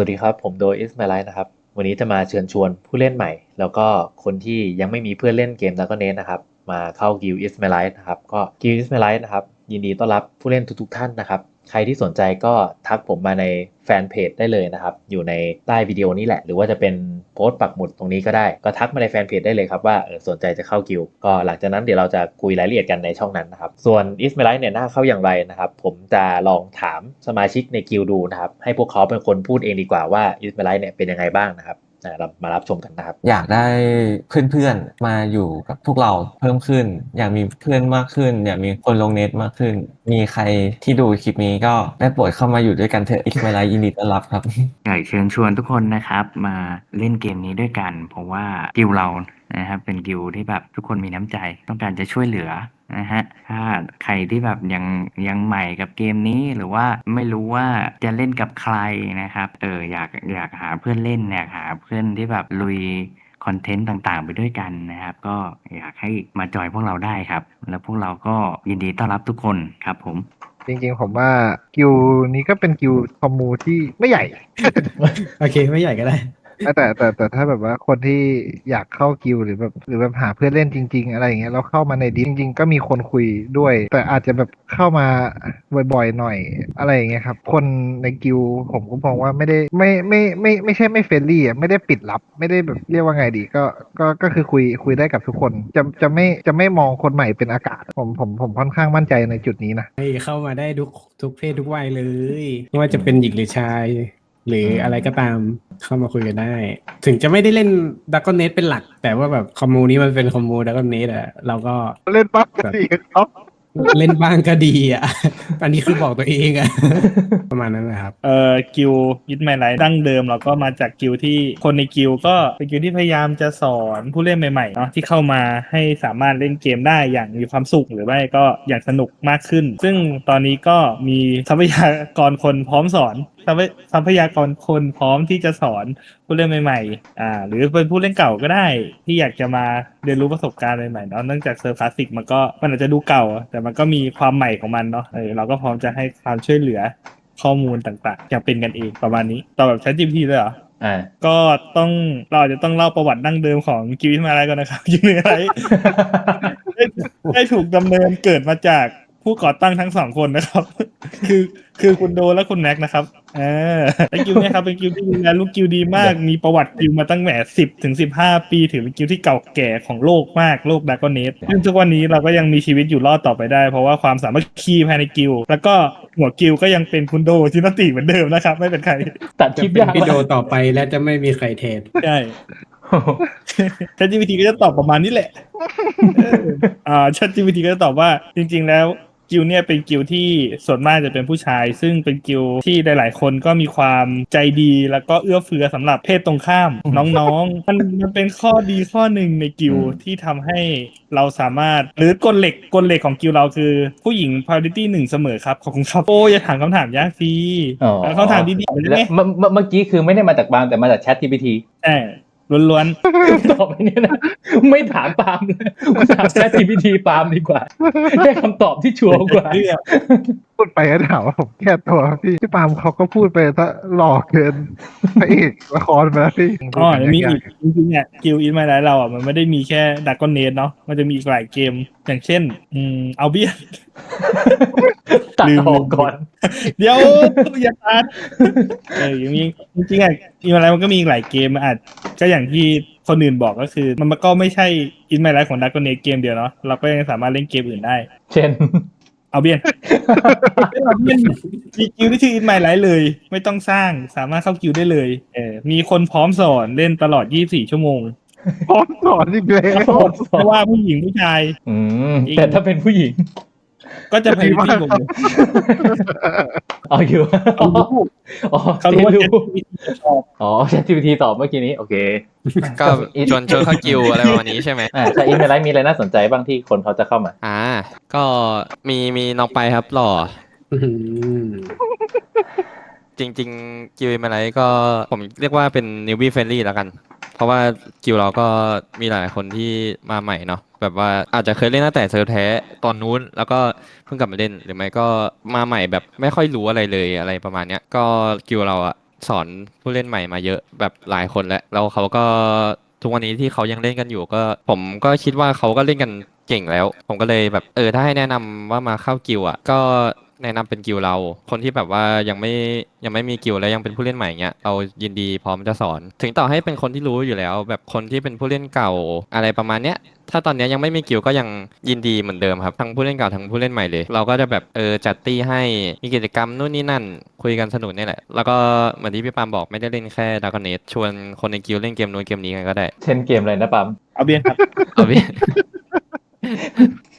วัสดีครับ ผมโดยอิสมาไลนะครับ วันนี้จะมาเชิญชวนผู้เล่นใหม่ แล้วก็คนที่ยังไม่มีเพื่อนเล่นเกมแล้วก็เน้นะครับ มาเข้ากิลอิสมาไลนะครับ ก็กิลอิสมาไลนะครับ ยินดีต้อนรับผู้เล่นทุกๆท่านนะครับ ใครที่สนใจก็ทักผมมาในแฟนเพจได้เลยนะครับ อยู่ในใต้วิดีโอนี้แหละ หรือว่าจะเป็นโพสต์ปักหมุดตรงนี้ก็ได้ ก็ทักมาในแฟนเพจได้เลยครับว่าเออสนใจจะเข้ากิลด์ก็หลังจากนั้นเดี๋ยวเราจะคุยรายละเอียดกันในช่องนั้นนะครับ ส่วน i s m a i l i เนี่ยน่าเข้าอย่างไรนะครับ ผมจะลองถามสมาชิกในกิลด์ดูนะครับ ให้พวกเขาเป็นคนพูดเองดีกว่าว่า i s m a i l i เนี่ยเป็นยังไงบ้างนะครับ มารับชมกันนะครับ อยากได้เพื่อนๆมาอยู่กับพวกเราเพิ่มขึ้น อยากมีเพื่อนมากขึ้น อยากมีคนลงเน็ตมากขึ้น มีใครที่ดูคลิปนี้ก็ได้โปรดเข้ามาอยู่ด้วยกันเถอะอีกไม่ไรยินดีต้อนรับครับอยากเชิญชวนทุกคนนะครับ มาเล่นเกมนี้ด้วยกัน เพราะว่ากิลเรานะครับเป็นกิลที่แบบทุกคนมีน้ำใจ ต้องการจะช่วยเหลือ นะฮะ ถ้าใครที่แบบยังยังใหม่กับเกมนี้หรือว่าไม่รู้ว่าจะเล่นกับใครนะครับ เอออยากอยากหาเพื่อนเล่นอยากหาเพื่อนที่แบบลุยคอนเทนต์ต่างๆ ไปด้วยกันนะครับ ก็อยากให้มาจอยพวกเราได้ครับ แล้วพวกเราก็ยินดีต้อนรับทุกคนครับผม จริงๆผมว่ากิลนี้ก็เป็นกิลคอมมูที่ไม่ใหญ่ โอเคไม่ใหญ่ก็ได้ แต่แต่แต่ถ้าแบบว่าคนที่อยากเข้ากิลหรือแบบหรือแบบหาเพื่อนเล่นจริง ๆ อะไรอย่างเงี้ยแล้วเข้ามาในดิสจริง ๆ ก็มีคนคุยด้วย แต่อาจจะแบบเข้ามาบ่อยๆหน่อยอะไรอย่างเงี้ยครับ คนในกิลผมก็มองว่าไม่ได้ไม่ไม่ไม่ไม่ใช่ไม่เฟรนลี่อะไม่ได้ปิดลับ ไม่ได้แบบเรียกว่าไงดีก็ก็ก็คือคุยคุยได้กับทุกคนจะจะไม่จะไม่มองคนใหม่เป็นอากาศ ผมผมผมค่อนข้างมั่นใจในจุดนี้นะ ให้เข้ามาได้ทุกทุกเพศทุกวัยเลยไม่ว่าจะเป็นหญิงหรือชาย หรืออะไรก็ตามเข้ามาคุยกันได้ ถึงจะไม่ได้เล่นดัก o นเน t เป็นหลัก แต่ว่าแบบคอมมูนี้มันเป็นคอมมูดัก o นเน t อะเราก็เล่นปั๊บก็ดีครับ เล่นบ้างก็ดีอะอันนี้คือบอกตัวเองอะประมาณนั้นนะครับ เอ่อกิลยึดไมไลท์ดั้งเดิมเราก็มาจากกิลที่คนในกิลก็เป็นกิลที่พยายามจะสอนผู้เล่นใหม่ๆเนาะที่เข้ามาให้สามารถเล่นเกมได้อย่างมีความสุขหรือไม่ก็อย่างสนุกมากขึ้น ซึ่งตอนนี้ก็มีทรัพยากรคนพร้อมสอนทรัพยทรัพยากรคนพร้อมที่จะสอนผู้เล่นใหม่ๆ อ่า หรือเป็นผู้เล่นเก่าก็ได้ ที่อยากจะมาเรียนรู้ประสบการณ์ใหม่ๆเนาะเนื่องจากเซอร์ฟคลาสสิกมันก็มันอาจจะดูเก่า แต่มันก็มีความใหม่ของมันเนาะเออเราก็พร้อมจะให้ความช่วยเหลือข้อมูลต่างๆอย่างเป็นกันเองประมาณนี้ต่อแบบ ChatGPT เลยเหรออ่าก็ต้องเราอาจจะต้องเล่าประวัติดั้งเดิมของกิวิทมาอะไรก่อนนะครับกิวิทมาอะไรได้ได้ถูกดำเนินเกิดมาจาก ผู้ก่อตั้งทั้งสองคนนะครับ คือคือคุณโดและคุณแม็กนะครับอ่าไอกิวเนี่ยครับเป็นกิวที่ดูแลลูกกิวดีมาก มีประวัติกิวมาตั้งแต่สิบถึงสิบห้าปี ถือเป็นกิวที่เก่าแก่ของโลกมากโลกดากอนเนสซึ่งทุกวันนี้เราก็ยังมีชีวิตอยู่รอดต่อไปได้ เพราะว่าความสามัคคีภายในกิว แล้วก็หัวกิวก็ยังเป็นคุณโดชินติเหมือนเดิมนะครับ ไม่เป็นใครตัดคจะลิปเป็นยากพี่โดมากต่อไปและจะไม่มีใครเทรดใช่ ChatGPT ก็จะตอบประมาณนี้แหละเอออ่า ChatGPT ก็จะตอบว่าจริง ๆ แล้ว กิลเนี่ยเป็นกิลที่ส่วนมากจะเป็นผู้ชาย ซึ่งเป็นกิลที่หลาย ๆ คนก็มีความใจดีแล้วก็เอื้อเฟื้อสำหรับเพศตรงข้ามน้องๆ มันมันเป็นข้อดีข้อหนึ่งในกิลอืมที่ทำให้เราสามารถหรือกลเหล็กกลเหล็กของกิลเราคือ ผู้หญิง priority หนึ่งเสมอครับขอบคุณครับโอ้อย่าถามคำถามยากสิอ๋อแล้วคำถามดีๆได้แล้ไหมวเมื่อเมื่อเมื่อกี้คือไม่ได้มาจากบางแต่มาจาก Chat GPT ใช่ ล้วนๆตอบไปเนี่ยนะไม่ถามปาล์มเลยถามแชท GPT ปาล์มดีกว่า ได้คำตอบที่ชัวร์กว่า พูดไปก็ถามว่าผมแก้ตัวพี่พี่ปาล์มเขาก็พูดไปซะหล่อเกินพระเอกละครไปแล้วพี่อ๋อยังมีอีกจริงๆเนี่ยกิลอินมาไลเราอะมันไม่ได้มีแค่ดักกอนเนสเนาะมันจะมีอีกหลายเกม อย่างเช่น อืมเอาเบียตัดออกก่อน เดี๋ยวอย่าตัดเอออย่างนี้จริงๆอะอินมาไลมันก็มีอีกหลายเกมมันอาจก็อย่างที่คนอื่นบอกก็คือ มันก็ไม่ใช่อินมาไลของดักกอนเนสเกมเดียวเนาะเราก็ยังสามารถเล่นเกมอื่นได้ เช่น เอาเบียนเอาเบียนมีกิลที่ชื่ออินไมไลท์เลย ไม่ต้องสร้างสามารถเข้ากิลได้เลย เออมีคนพร้อมสอนเล่นตลอด 24 ชั่วโมง พร้อมสอนอีกแล้วไม่ว่าผู้หญิงผู้ชาย อืมแต่ถ้าเป็นผู้หญิง ก็จะพยายามผมเอาอยู่อ๋ออ๋อเขารู้ว่ารู้จะชอบอ๋อ Chat GPT ตอบเมื่อกี้นี้ โอเค ก็ชวนชวนเข้ากิวอะไรประมาณนี้ใช่ไหมอ่าแต่อินเทอร์ไลท์มีอะไรน่าสนใจบ้างที่คนเขาจะเข้ามา อ่า ก็มีมีน้องไปครับหล่ออื้อหือจริงๆกิวมาไลก็ผมเรียกว่าเป็นนิวบี้เฟรนลี่แล้วกันเพ ราะว่ากิวเราก็มีหลายคนที่มาใหม่เนาะแบบว่าอาจจะเคยเล่นตั้งแต่เซิร์ฟแท้ตอนนู้น แล้วก็เพิ่งกลับมาเล่นหรือไม่ก็มาใหม่แบบไม่ค่อยรู้อะไรเลยอะไรประมาณเนี้ยก็กิวเราอะสอนผู้เล่นใหม่มาเยอะแบบหลายคนแล้วแล้วเขาก็ทุกวันนี้ที่เขายังเล่นกันอยู่ก็ ผมก็คิดว่าเขาก็เล่นกันเก่งแล้ว ผมก็เลยแบบเออถ้าให้แนะนำว่ามาเข้ากิลด์อะก็ แนะนำเป็นกิลด์เรา คนที่แบบว่ายังไม่ยังไม่มีกิลด์แล้วยังเป็นผู้เล่นใหม่เงี้ยเรายินดีพร้อมจะสอน ถึงต่อให้เป็นคนที่รู้อยู่แล้ว แบบคนที่เป็นผู้เล่นเก่าอะไรประมาณเนี้ยถ้าตอนเนี้ยยังไม่มีกิลด์ก็ยังยินดีเหมือนเดิมครับทั้งผู้เล่นเก่าทั้งผู้เล่นใหม่เลย เราก็จะแบบเออจัดตี้ให้มีกิจกรรมนู่นนี่นั่น คุยกันสนุกนี่แหละ แล้วก็เหมือนที่พี่ปามบอกไม่ได้เล่นแค่ดากอนเนตชวนคนในกิลด์เล่นเกมนู้นเกมนี้กันก็ได้ เช่นเกมอะไรนะปั๊มเอาเบียนครับ เอาพี่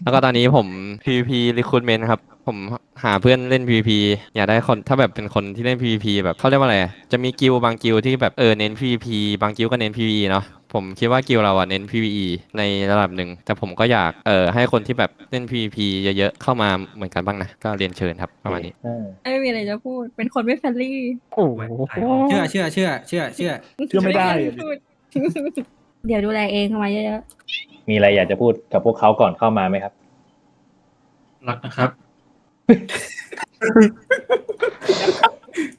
แล้วก็ตอนนี้ผม PVP recruitment ครับ ผมหาเพื่อนเล่น PVP อยากได้คนถ้าแบบเป็นคนที่เล่น PVP แบบเขาเรียกว่าอะไรอะจะมีกิลด์บางกิลด์ที่แบบเออเน้น PVP บางกิลด์ก็เน้น PVE เนาะผมคิดว่ากิลด์เราอะเน้น PVE ในระดับหนึ่ง แต่ผมก็อยากเออให้คนที่แบบเล่น PVP เยอะๆเข้ามาเหมือนกันบ้างนะ ก็เรียนเชิญครับประมาณนี้อ่าไม่มีอะไรจะพูด เป็นคนไม่เฟรนลี่โอ้โหเชื่อเชื่อเชื่อเชื่อเชื่อ เชื่อไม่ได้ พูด เดี๋ยวดูแลเองเข้ามาเยอะ มีอะไรอยากจะพูดกับพวกเขาก่อนเข้ามาไหมครับ รักนะครับ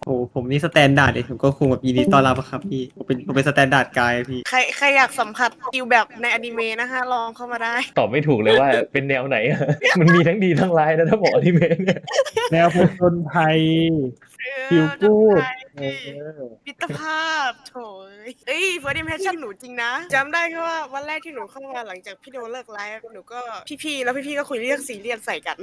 โอ้ผมนี่สแตนดาร์ดเลยผมก็คงแบบยินดีต้อนรับอะครับพี่ผมเป็นผมเป็นสแตนดาร์ดกายพี่ ใครใครอยากสัมผัสกิวแบบในอนิเมะนะคะลองเข้ามาได้ ตอบไม่ถูกเลยว่า เป็นแนวไหนมันมีทั้งดีทั้งร้ายนะถ้าบอกอนิเมะเนี่ยแนวผจญภัยเออฟิลกูดใช่มิตรภาพโถยเอ้ยเฟิร์สอิมเพรสชั่นหนูจริงนะจำได้แค่ว่าวันแรกที่หนูเข้ามาหลังจากพี่โดเลิกไลฟ์หนูก็พี่ๆแล้วพี่ๆก็คุยเรื่องซีเรียสใส่กัน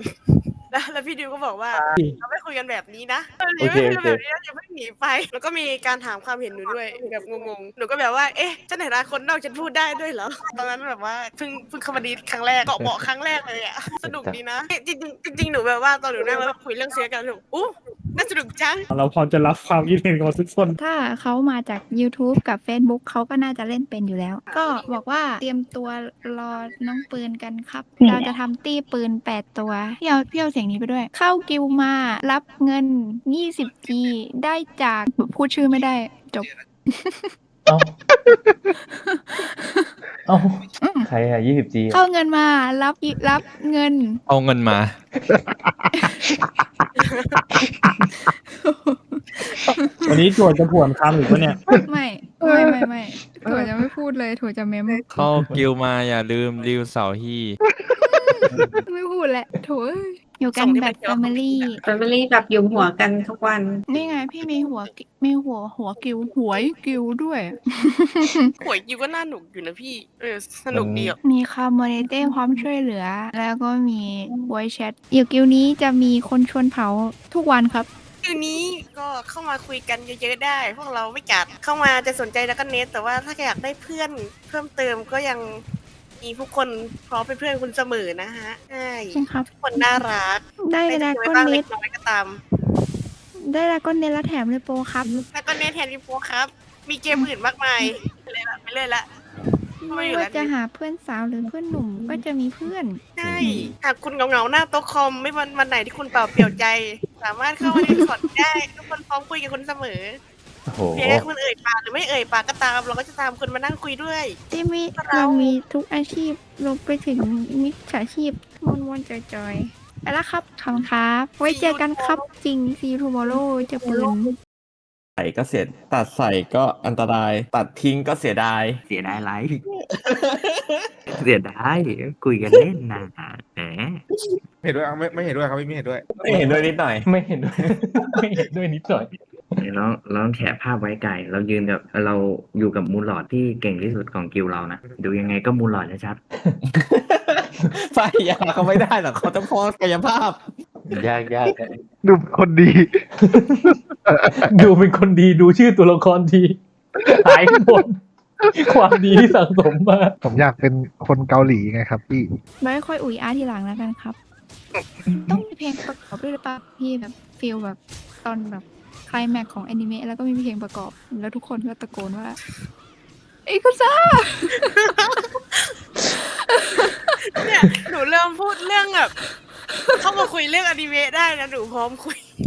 แล้วแล้วพี่ดิวก็บอกว่าเราไม่คุยกันแบบนี้นะเราไม่คุยกันแบบนี้นะอย่าเพิ่งหนีไป แล้วก็มีการถามความเห็นหนูด้วยแบบงงๆหนูก็แบบว่าเอ๊ะฉันเห็นอนาคนนอกฉันพูดได้ด้วยเหรอตอนนั้นแบบว่าเพิ่งเพิ่งเข้ามาดีครั้งแรกเกาะเบาะครั้งแรกเลยอะสนุกดีนะจริงๆจริงๆหนูแบบว่าตอนหนูนั่งแล้วคุยเรื่องเสียกันหนูอู้น่าสนุกจัง เราพร้อมจะรับความคิดเห็นของทุกคน ถ้าเขามาจาก YouTube กับ Facebook เขาก็น่าจะเล่นเป็นอยู่แล้ว ก็บอกว่าเตรียมตัวรอน้องปืนกันครับ เราจะทำตี้ปืน 8 ตัวพี่เอาพี่เอาเสียงนี้ไปด้วย เข้ากิวมารับเงิน 20G ได้จากพูดชื่อไม่ได้จบ เอ้าเอ้าอืม ใครอะยี่สิบจีเข้าเงินมารับอีรับเงิน เอาเงินมา วันนี้จวดจะผวนคำหรือว่าเนี่ย ไม่ไม่ไม่ไม่ถั่วจะไม่พูดเลยถั่วจะเมมเข้ากิลด์มาอย่าลืมริวเสาฮี่ ไม่พูดแหละถั่วเอ้ยอยู่กันส่งที่แบไปบเที่ยว Family ๆแฟมิลี่แบบยุมหัวกันทุกวันนี่ไงพี่มีหัวกิมีหัวหัวกิวหวยกิวด้วย หวยกิวก็น่าหนุกอยู่นะพี่ เออ สนุกดีอะมีคอมมูนิตี้พร้อมช่วยเหลือ แล้วก็มี voice chat อยู่กิวนี้จะมีคนชวนเผาทุกวันครับคืนนี้ก็เข้ามาคุยกันเยอะๆได้ พวกเราไม่กัดเข้ามาจะสนใจแล้วก็เน็ตแต่ว่าถ้าอยากได้เพื่อนเพิ่มเติมก็ยัง มีผู้คนพร้อมเป็นเพื่อนคุณเสมอนะฮะใช่ใช่ครับ ทุกคนน่ารักได้ไม่ดราได้ก้อนบ้างเนเล็ตกน้อยก็ตาม ได้ดราก้อนเนตแล้วแถมเลยโปรครับแล้วก็เนทแทนดิโปครับ มีเกมอื่นมากมายเลยละไม่เลยละไม่ว่าจะหาเพื่อนสาวหรือเพื่อนหนุ่มก็จะมีเพื่อน ใช่ หากคุณเหงาๆหน้าโต๊ะคอมไม่วันวันไหนที่คุณเปล่าเปลี่ยวใจ สามารถเข้ามาในสอดได้ ทุกคนพร้อมคุยกับคุณเสมอ โอ้โหเพียงแค่คุณเอ่ยปากหรือไม่เอ่ยปากก็ตาม เราก็จะตามคุณมานั่งคุยด้วย ที่มีเรา เรามีทุกอาชีพรวมไปถึงมิจฉาชีพมวนมวนๆจอยๆไปแล้วครับขอบคุณครับ ไว้เจอกันครับจริง see you tomorrow เจะปืนใส่ก็เสียตัดใส่ก็อันตราย ตัดทิ้งก็เสียดาย เสียดายไร เสียดายคุยกันเล่นนะแหมเห็นด้วยอะไม่ไม่เห็นด้วยครับไม่เห็นด้วย ไม่เห็นด้วยนิดหน่อย ไม่เห็นด้วย ไม่เห็นด้วยนิดหน่อย เราเราต้องแฉภาพไว้ไก่เรายืนกับเราอยู่กับมูลหลอดที่เก่งที่สุดของกิลเรานะดูยังไงก็มูลหลอดชัดไฟยาเขาไม่ได้หรอกเขาต้องพอกกายภาพ ยากยากอะดูเป็นคนดี ดูเป็นคนดีดูชื่อตัวละครทีหายหมดความดีที่สั่งสมมาผมอยากเป็นคนเกาหลีไงครับพี่ไม่ค่อยอุ๋ยอาร์ทีหลังแล้วกันครับ ต้องมีเพลงประกอบด้วยหรือเปล่าพี่แบบฟีลแบบตอนแบบไคลแม็กของแอนิเมะแล้วก็มีเพลงประกอบ แล้วทุกคนก็ตะโกนว่าไอ้กุซ่าเนี่ยหนูเริ่มพูดเรื่องแบบเข้ามาคุยเรื่องอนิเมะได้นะหนูพร้อมคุย